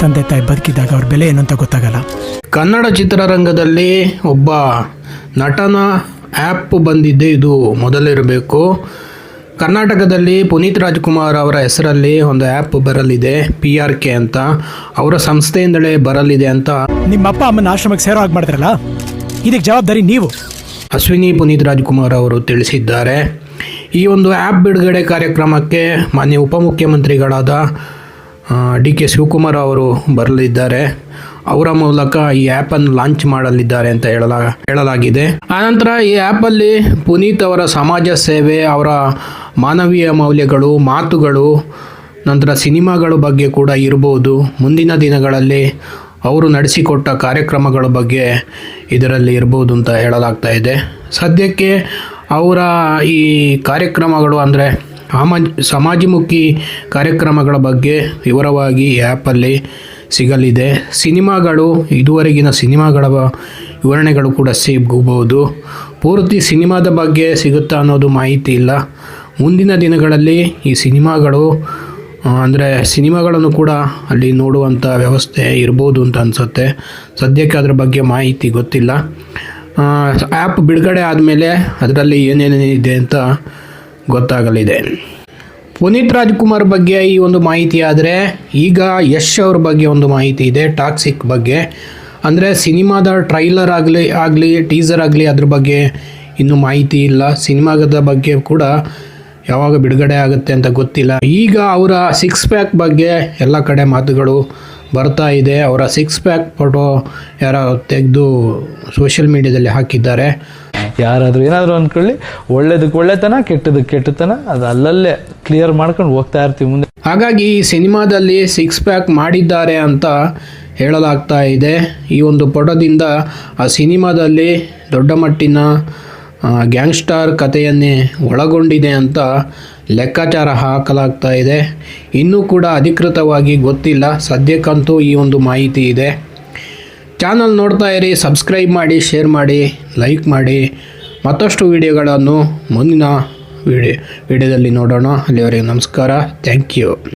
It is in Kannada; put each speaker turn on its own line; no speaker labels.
ತಂದೆ ತಾಯಿ ಬದುಕಿದಾಗ ಅವ್ರ ಬೆಲೆ ಏನು ಅಂತ ಗೊತ್ತಾಗಲ್ಲ.
ಕನ್ನಡ ಚಿತ್ರರಂಗದಲ್ಲಿ ಒಬ್ಬ ನಟನ ಆ್ಯಪ್ ಬಂದಿದ್ದೆ ಇದು ಮೊದಲಿರಬೇಕು. ಕರ್ನಾಟಕದಲ್ಲಿ ಪುನೀತ್ ರಾಜ್ಕುಮಾರ್ ಅವರ ಹೆಸರಲ್ಲಿ ಒಂದು ಆ್ಯಪ್ ಬರಲಿದೆ ಪಿ ಆರ್ ಕೆ ಅಂತ. ಅವರ ಸಂಸ್ಥೆಯಿಂದಲೇ ಬರಲಿದೆ ಅಂತ.
ನಿಮ್ಮ ಅಪ್ಪ ಅಮ್ಮನ ಆಶ್ರಮಕ್ಕೆ ಸೇರೋ ಹಾಗೆ ಮಾಡ್ತಾರಲ್ಲ ಇದಕ್ಕೆ ಜವಾಬ್ದಾರಿ ನೀವು.
ಅಶ್ವಿನಿ ಪುನೀತ್ ರಾಜ್ಕುಮಾರ್ ಅವರು ತಿಳಿಸಿದ್ದಾರೆ. ಈ ಒಂದು ಆ್ಯಪ್ ಬಿಡುಗಡೆ ಕಾರ್ಯಕ್ರಮಕ್ಕೆ ಮಾನ್ಯ ಉಪಮುಖ್ಯಮಂತ್ರಿಗಳಾದ ಡಿ ಕೆ ಶಿವಕುಮಾರ್ ಅವರು ಬರಲಿದ್ದಾರೆ. ಅವರ ಮೂಲಕ ಈ ಆ್ಯಪನ್ನು ಲಾಂಚ್ ಮಾಡಲಿದ್ದಾರೆ ಅಂತ ಹೇಳಲ, ಹೇಳಲಾಗಿದೆ. ಆನಂತರ ಈ ಆ್ಯಪಲ್ಲಿ ಪುನೀತ್ ಅವರ ಸಮಾಜ ಸೇವೆ, ಅವರ ಮಾನವೀಯ ಮೌಲ್ಯಗಳು, ಮಾತುಗಳು, ನಂತರ ಸಿನಿಮಾಗಳ ಬಗ್ಗೆ ಕೂಡ ಇರ್ಬೋದು. ಮುಂದಿನ ದಿನಗಳಲ್ಲಿ ಅವರು ನಡೆಸಿಕೊಟ್ಟ ಕಾರ್ಯಕ್ರಮಗಳ ಬಗ್ಗೆ ಇದರಲ್ಲಿ ಇರ್ಬೋದು ಅಂತ ಹೇಳಲಾಗ್ತಾ ಇದೆ. ಸದ್ಯಕ್ಕೆ ಅವರ ಈ ಕಾರ್ಯಕ್ರಮಗಳು ಅಂದರೆ ಸಾಮಾಜ, ಸಮಾಜಮುಖಿ ಕಾರ್ಯಕ್ರಮಗಳ ಬಗ್ಗೆ ವಿವರವಾಗಿ ಆ್ಯಪಲ್ಲಿ ಸಿಗಲಿದೆ. ಸಿನಿಮಾಗಳು, ಇದುವರೆಗಿನ ಸಿನಿಮಾಗಳ ವಿವರಣೆಗಳು ಕೂಡ ಸಿಗಬಹುದು. ಪೂರ್ತಿ ಸಿನಿಮಾದ ಬಗ್ಗೆ ಸಿಗುತ್ತಾ ಅನ್ನೋದು ಮಾಹಿತಿ ಇಲ್ಲ. ಮುಂದಿನ ದಿನಗಳಲ್ಲಿ ಈ ಸಿನಿಮಾಗಳು ಅಂದರೆ ಸಿನಿಮಾಗಳನ್ನು ಕೂಡ ಅಲ್ಲಿ ನೋಡುವಂಥ ವ್ಯವಸ್ಥೆ ಇರ್ಬೋದು ಅಂತ ಅನಿಸುತ್ತೆ. ಸದ್ಯಕ್ಕೆ ಅದರ ಬಗ್ಗೆ ಮಾಹಿತಿ ಗೊತ್ತಿಲ್ಲ. ಆ್ಯಪ್ ಬಿಡುಗಡೆ ಆದಮೇಲೆ ಅದರಲ್ಲಿ ಏನೇನಿದೆ ಅಂತ ಗೊತ್ತಾಗಲಿದೆ. ಪುನೀತ್ ರಾಜ್ಕುಮಾರ್ ಬಗ್ಗೆ ಈ ಒಂದು ಮಾಹಿತಿ ಆದರೆ, ಈಗ ಯಶ್ ಅವ್ರ ಬಗ್ಗೆ ಒಂದು ಮಾಹಿತಿ ಇದೆ, ಟಾಕ್ಸಿಕ್ ಬಗ್ಗೆ. ಅಂದರೆ ಸಿನಿಮಾದ ಟ್ರೈಲರ್ ಆಗಲಿ ಆಗಲಿ, ಟೀಸರ್ ಆಗಲಿ ಅದ್ರ ಬಗ್ಗೆ ಇನ್ನೂ ಮಾಹಿತಿ ಇಲ್ಲ. ಸಿನಿಮಾದ ಬಗ್ಗೆ ಕೂಡ ಯಾವಾಗ ಬಿಡುಗಡೆ ಆಗುತ್ತೆ ಅಂತ ಗೊತ್ತಿಲ್ಲ. ಈಗ ಅವರ ಸಿಕ್ಸ್ ಪ್ಯಾಕ್ ಬಗ್ಗೆ ಎಲ್ಲ ಕಡೆ ಮಾತುಗಳು ಬರ್ತಾ ಇದೆ. ಅವರ ಸಿಕ್ಸ್ ಪ್ಯಾಕ್ ಫೋಟೋ ಯಾರೋ ತೆಗೆದು ಸೋಷಿಯಲ್ ಮೀಡಿಯಾದಲ್ಲಿ ಹಾಕಿದ್ದಾರೆ.
ಯಾರಾದರೂ ಏನಾದರೂ ಅಂದ್ಕೊಳ್ಳಿ ಒಳ್ಳೇದಕ್ಕೆ ಒಳ್ಳೆತನ, ಕೆಟ್ಟದಕ್ಕೆ ಕೆಟ್ಟತನ, ಅದು ಅಲ್ಲಲ್ಲೇ ಕ್ಲಿಯರ್ ಮಾಡ್ಕೊಂಡು ಹೋಗ್ತಾ ಇರ್ತೀವಿ ಮುಂದೆ. ಹಾಗಾಗಿ
ಈ ಸಿನಿಮಾದಲ್ಲಿ ಸಿಕ್ಸ್ ಪ್ಯಾಕ್ ಮಾಡಿದ್ದಾರೆ ಅಂತ ಹೇಳಲಾಗ್ತಾ ಇದೆ. ಈ ಒಂದು ಪಟದಿಂದ ಆ ಸಿನಿಮಾದಲ್ಲಿ ದೊಡ್ಡ ಮಟ್ಟಿನ ಗ್ಯಾಂಗ್ಸ್ಟಾರ್ ಕಥೆಯನ್ನೇ ಒಳಗೊಂಡಿದೆ ಅಂತ ಲೆಕ್ಕಾಚಾರ ಹಾಕಲಾಗ್ತಾ ಇದೆ. ಇನ್ನೂ ಕೂಡ ಅಧಿಕೃತವಾಗಿ ಗೊತ್ತಿಲ್ಲ. ಸದ್ಯಕ್ಕಂತೂ ಈ ಒಂದು ಮಾಹಿತಿ ಇದೆ. ಚಾನಲ್ ನೋಡ್ತಾ ಇರಿ ಸಬ್ಸ್ಕ್ರೈಬ್ ಮಾಡಿ ಶೇರ್ ಮಾಡಿ ಲೈಕ್ ಮಾಡಿ. ಮತ್ತಷ್ಟು ವಿಡಿಯೋಗಳನ್ನು ಮುಂದಿನ ವಿಡಿಯೋ ವಿಡಿಯೋದಲ್ಲಿ ನೋಡೋಣ. ಅಲ್ಲಿವರೆಗೆ ನಮಸ್ಕಾರ. Thank you